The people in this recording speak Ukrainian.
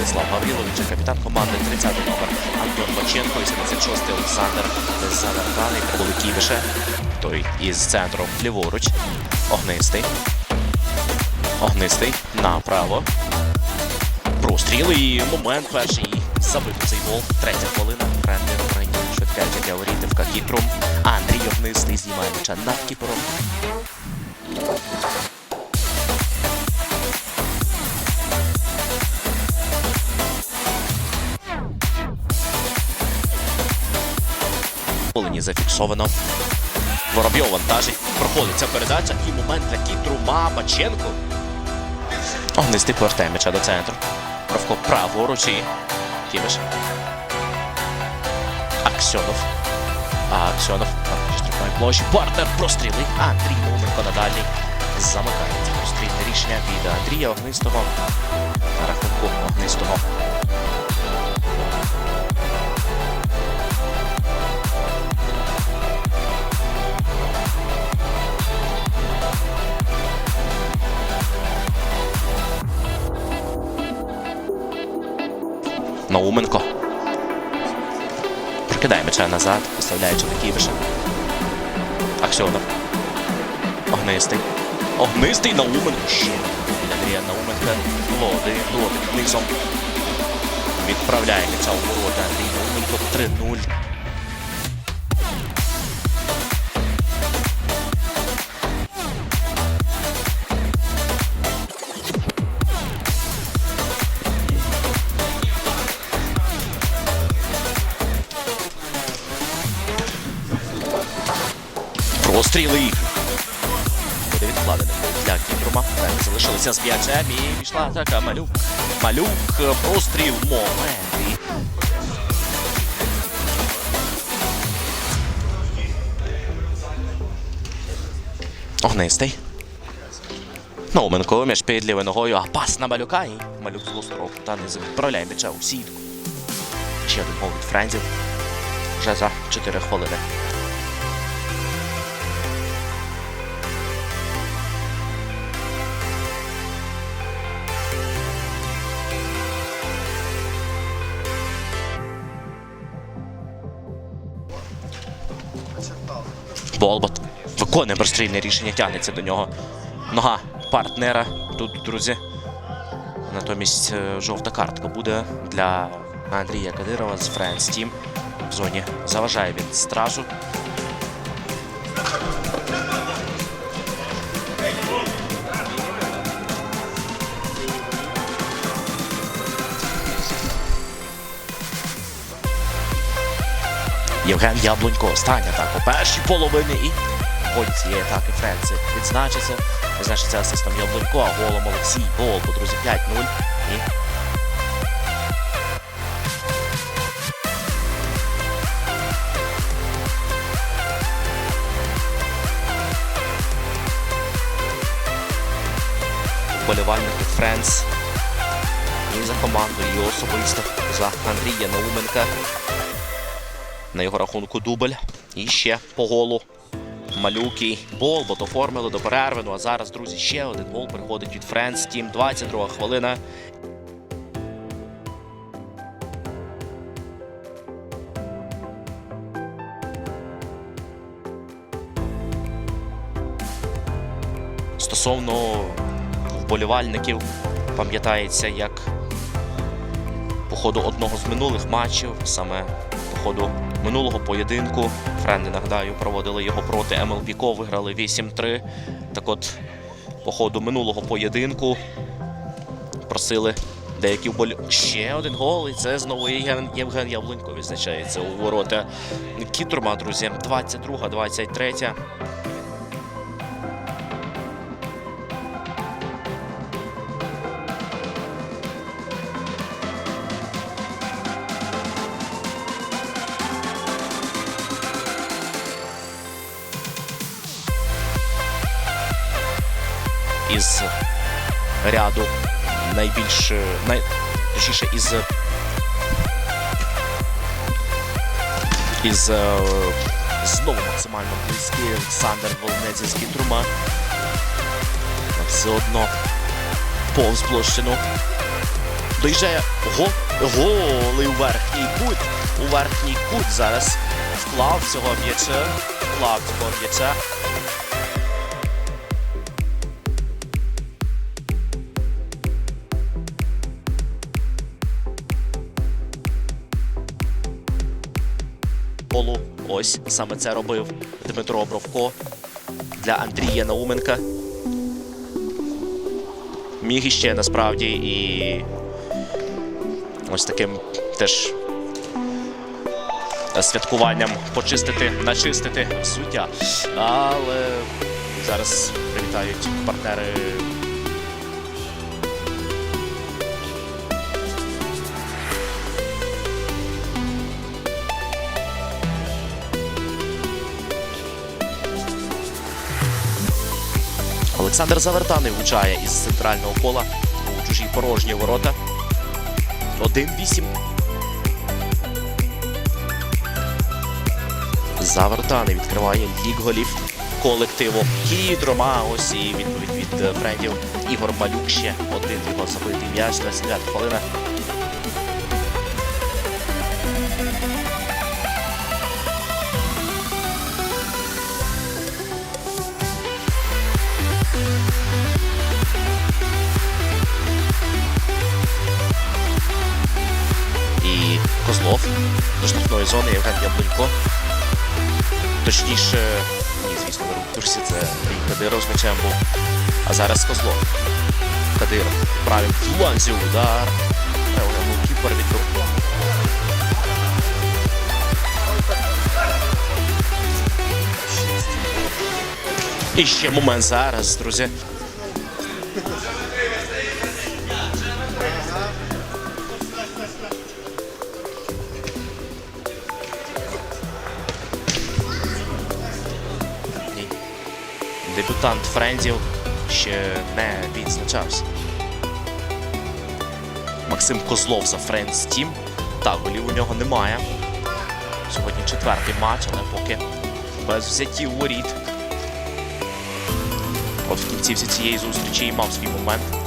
Владислав Гаврилович, капітан команди 30 номер Антон Баченко і 76-й Олександр Завертаний. Були Кібіше. Той із центром ліворуч. Огнистий. Огнистий направо. Простріл і момент перший забити цей гол. Третя хвилина. Френди Україні швидка для Орітівка Кітрум. Андрій Огнистий знімає м'яча над кіпером. Полині зафіксовано. Воробйов вантажить. Проходить ця передача і момент для Кітрума Баченко. Огнистий повертає м'яча до центру. Правко праворуч і Кімиш. Аксьонов. Аксьонов штрафної площі. Партнер прострілить. Андрій Науменко на дальній. Замикається прострільне рішення від Андрія Огнистого. На рахунку Огнистого. Науменко. Прокидає меча назад, поставляючи на Ківіша. Аксьонов. Огнистий. Огнистий Науменко. Ще Андрія Науменка. Лоди, лоди низом. Відправляє м'яча у ворота Андрій Науменко 3-0. Буде відкладений для Кіпрума. Далі залишилися з м'ячем і пішла атака. Малюк. Малюк. Простріл. Момент. Огнистий. Науменко м'яч під лівою ногою, а пас на малюка і малюк з гострого та не відправляє м'яча у сітку. Ще один гол від Френзів. Вже за 4 хвилини. Болбот виконує прострільне рішення, тягнеться до нього. Нога партнера. Тут, друзі. Натомість е, жовта картка буде для Андрія Кадирова з Friends Team. В зоні заважає він стражу. Євген Яблунько. Остання атака у першій половині і в цієї атаки Френси відзначиться. Відзначиться асистом Яблунько, а голом Олексій Голбо, друзі, 5-0. І вболівальники Френс. І за команду, і особисто за Андрія Науменка. На його рахунку дубль. І ще по голу. Малюк і Болбот оформили до перерви. Ну а зараз, друзі, ще один гол приходить від Френс Тім. 22 хвилина. Стосовно вболівальників, пам'ятається, як по ходу одного з минулих матчів, саме по ходу минулого поєдинку. Френди, нагадаю, проводили його проти МЛП Ко, виграли 8-3. Так от, по ходу минулого поєдинку просили деякі вболі... Ще один гол, і це знову Євген, Євген Яблунько відзначається у ворота Кітурма, друзі. 22-23. Із ряду найбільш най, точніше із із е, знову максимально близький Олександр Волнець із Кітрума. Все одно повз площину Доїжджає гол, голи у верхній кут. У верхній кут зараз вклав цього м'яча. Вклав цього м'яча. Голу. Ось саме це робив Дмитро Бровко для Андрія Науменка. Міг іще насправді і ось таким теж святкуванням почистити, начистити суддя. Але зараз привітають партнери. Олександр Завертаний влучає із центрального пола у чужі порожні ворота. 1-8. Завертаний відкриває лік голів колективу Кідрома. Ось і відповідь від френдів Ігор Малюк ще один його забитий м'яч. 29 хвилина. Козлов до штрафної зони Євген Яблунько. Точніше, ні, звісно, рух курсі, це Кадиров з м'ячем був. А зараз Козлов. Кадиров правим фланзі удар. Правильно, кіпер від рук. І ще момент зараз, друзі. Дебютант Френдів ще не відзначався. Максим Козлов за Френдс Тім. Так, голів у нього немає. Сьогодні четвертий матч, але поки без взяті воріт. От в кінці всі цієї зустрічі і мав свій момент.